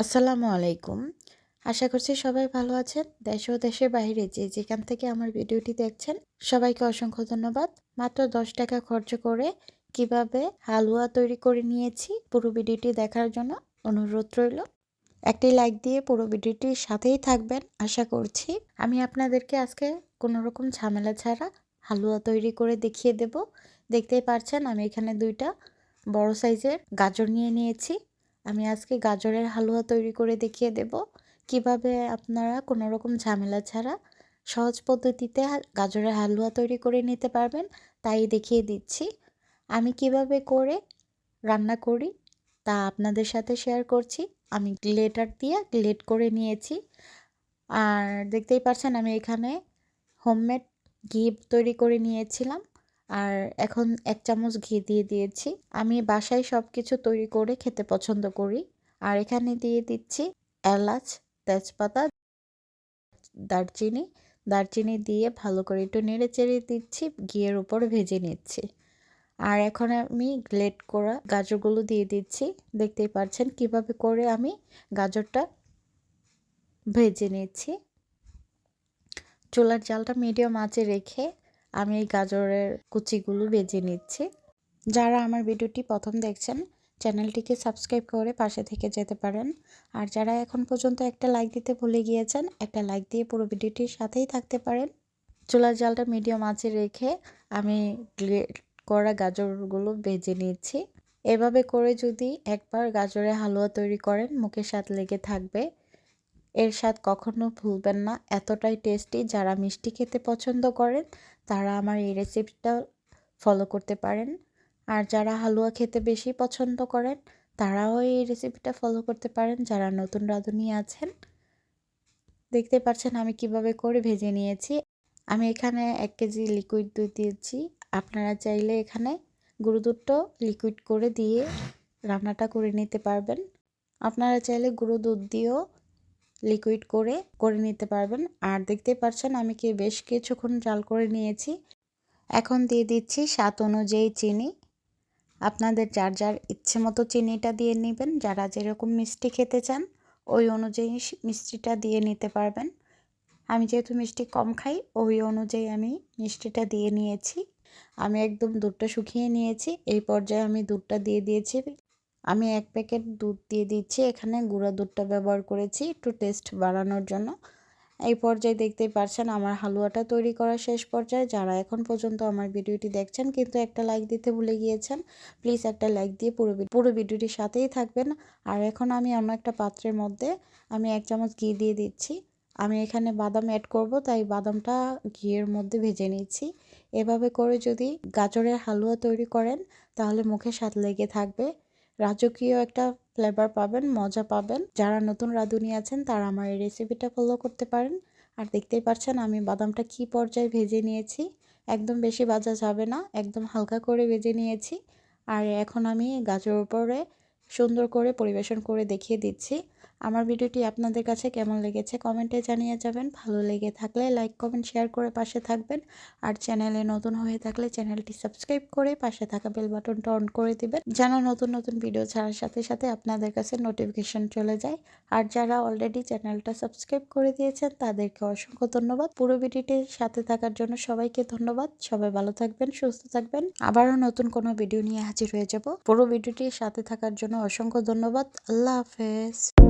আসসালামু আলাইকুম। আশা করছি সবাই ভালো আছেন। দেশ ও দেশের বাইরে যে যেখান থেকে আমার ভিডিওটি দেখছেন, সবাইকে অসংখ্য ধন্যবাদ। মাত্র দশ টাকা খরচ করে কীভাবে হালুয়া তৈরি করে নিয়েছি, পুরো ভিডিওটি দেখার জন্য অনুরোধ রইল। একটি লাইক দিয়ে পুরো ভিডিওটির সাথেই থাকবেন। আশা করছি আমি আপনাদেরকে আজকে কোনো রকম ঝামেলা ছাড়া হালুয়া তৈরি করে দেখিয়ে দেব। দেখতেই পারছেন আমি এখানে দুইটা বড় সাইজের গাজর নিয়ে নিয়েছি। আমি আজকে গাজরের হালুয়া তৈরি করে দেখিয়ে দেব। কীভাবে আপনারা কোনো রকম ঝামেলা ছাড়া সহজ পদ্ধতিতে গাজরের হালুয়া তৈরি করে নিতে পারবেন, তাই দেখিয়ে দিচ্ছি। আমি কীভাবে করে রান্না করি, তা আপনাদের সাথে শেয়ার করছি। আমি গ্লেটার দিয়ে গ্লেট করে নিয়েছি। আর দেখতেই পাচ্ছেন আমি এখানে হোমমেড ঘি তৈরি করে নিয়েছিলাম। আর এখন এক চামচ ঘি দিয়ে দিয়েছি। আমি বাসায় সব কিছু তৈরি করে খেতে পছন্দ করি। আর এখানে দিয়ে দিচ্ছি এলাচ, তেজপাতা, দারচিনি। দারচিনি দিয়ে ভালো করে একটু নেড়ে চেড়ে দিচ্ছি, ঘিয়ের উপর ভেজে নিচ্ছি। আর এখন আমি গ্লেট করা গাজরগুলো দিয়ে দিচ্ছি। দেখতেই পাচ্ছেন কীভাবে করে আমি গাজরটা ভেজে নিচ্ছি। চুলার জালটা মিডিয়াম আঁচে রেখে আমি এই গাজরের কুচিগুলো বেজে নিচ্ছি। যারা আমার ভিডিওটি প্রথম দেখছেন, চ্যানেলটিকে সাবস্ক্রাইব করে পাশে থেকে যেতে পারেন। আর যারা এখন পর্যন্ত একটা লাইক দিতে ভুলে গিয়েছেন, একটা লাইক দিয়ে পুরো ভিডিওটির সাথেই থাকতে পারেন। চুলার জালটা মিডিয়াম আঁচে রেখে আমি করা গাজরগুলো বেজে নিচ্ছি। এভাবে করে যদি একবার গাজরের হালুয়া তৈরি করেন মুখে স্বাদ লেগে থাকবে। এর স্বাদ কখনো ভুলবেন না। এতটাই টেস্টি, যারা মিষ্টি খেতে পছন্দ করেন, তারা আমার এই রেসিপিটা ফলো করতে পারেন। আর যারা হালুয়া খেতে বেশি পছন্দ করেন, তারাও এই রেসিপিটা ফলো করতে পারেন। যারা নতুন রাঁধুনি আছেন, দেখতে পাচ্ছেন আমি কীভাবে করে ভেজে নিয়েছি। আমি এখানে এক কেজি লিকুইড দুধ দিয়েছি। আপনারা চাইলে এখানে গুঁড়ো দুধটা লিকুইড করে দিয়ে রান্নাটা করে নিতে পারবেন। আপনারা চাইলে গুঁড়ো দুধ দিয়েও লিকুইড করে করে নিতে পারবেন। আর দেখতে পাচ্ছেন আমি কি বেশ কিছুক্ষণ জাল করে নিয়েছি। এখন দিয়ে দিচ্ছি স্বাদ অনুযায়ী চিনি। আপনাদের যার যার ইচ্ছে মতো চিনিটা দিয়ে নেবেন, যারা যেরকম মিষ্টি খেতে চান, ওই অনুযায়ী মিষ্টিটা দিয়ে নিতে পারবেন। আমি যেহেতু মিষ্টি কম খাই, ওই অনুযায়ী আমি মিষ্টিটা দিয়ে নিয়েছি। আমি একদম দুধটা শুকিয়ে নিয়েছি। এই পর্যায়ে আমি দুধটা দিয়ে দিয়েছি। আমি এক প্যাকেট দুধ দিয়ে দিচ্ছি। এখানে গুঁড়া দুধটা ব্যবহার করেছি একটু টেস্ট বাড়ানোর জন্য। এই পর্যায়ে দেখতেই পারছেন আমার হালুয়াটা তৈরি করা শেষ পর্যায়ে। যারা এখন পর্যন্ত আমার ভিডিওটি দেখছেন কিন্তু একটা লাইক দিতে ভুলে গিয়েছেন, প্লিজ একটা লাইক দিয়ে পুরো পুরো ভিডিওটির সাথেই থাকবেন। আর এখন আমি অন্য একটা পাত্রের মধ্যে আমি এক চামচ ঘি দিয়ে দিচ্ছি। আমি এখানে বাদাম অ্যাড করব, তাই বাদামটা ঘিয়ের মধ্যে ভেজে নিচ্ছি। এভাবে করে যদি গাজরের হালুয়া তৈরি করেন, তাহলে মুখে স্বাদ লেগে থাকবে। রাজকীয় একটা ফ্লেভার পাবেন, মজা পাবেন। যারা নতুন রাঁধুনি আছেন, তারা আমার এই রেসিপিটা ফলো করতে পারেন। আর দেখতেই পাচ্ছেন, আমি বাদামটা কি পর্যায়ে ভেজে নিয়েছি। একদম বেশি ভাজা যাবে না, একদম হালকা করে ভেজে নিয়েছি। আর এখন আমি গাজর উপরে সুন্দর করে পরিবেশন করে দেখিয়ে দিচ্ছি। আমার ভিডিওটি আপনাদের কাছে কেমন লেগেছে কমেন্টে জানিয়ে যাবেন। ভালো লেগে থাকলে লাইক, কমেন্ট, শেয়ার করে পাশে থাকবেন। আর চ্যানেলে নতুন হয়ে থাকলে চ্যানেলটি সাবস্ক্রাইব করে পাশে থাকা বেল বাটনটা অন করে দিবেন। যেন নতুন নতুন ভিডিও ছাড়ার সাথে সাথে আপনাদের কাছে নোটিফিকেশন চলে যায়। আর যারা অলরেডি চ্যানেলটা সাবস্ক্রাইব করে দিয়েছেন, তাদেরকে অসংখ্য ধন্যবাদ। পুরো ভিডিওটির সাথে থাকার জন্য সবাইকে ধন্যবাদ। সবাই ভালো থাকবেন, সুস্থ থাকবেন। আবারও নতুন কোনো ভিডিও নিয়ে হাজির হয়ে যাব। পুরো ভিডিওটির সাথে থাকার জন্য অসংখ্য ধন্যবাদ। আল্লাহ হাফেজ।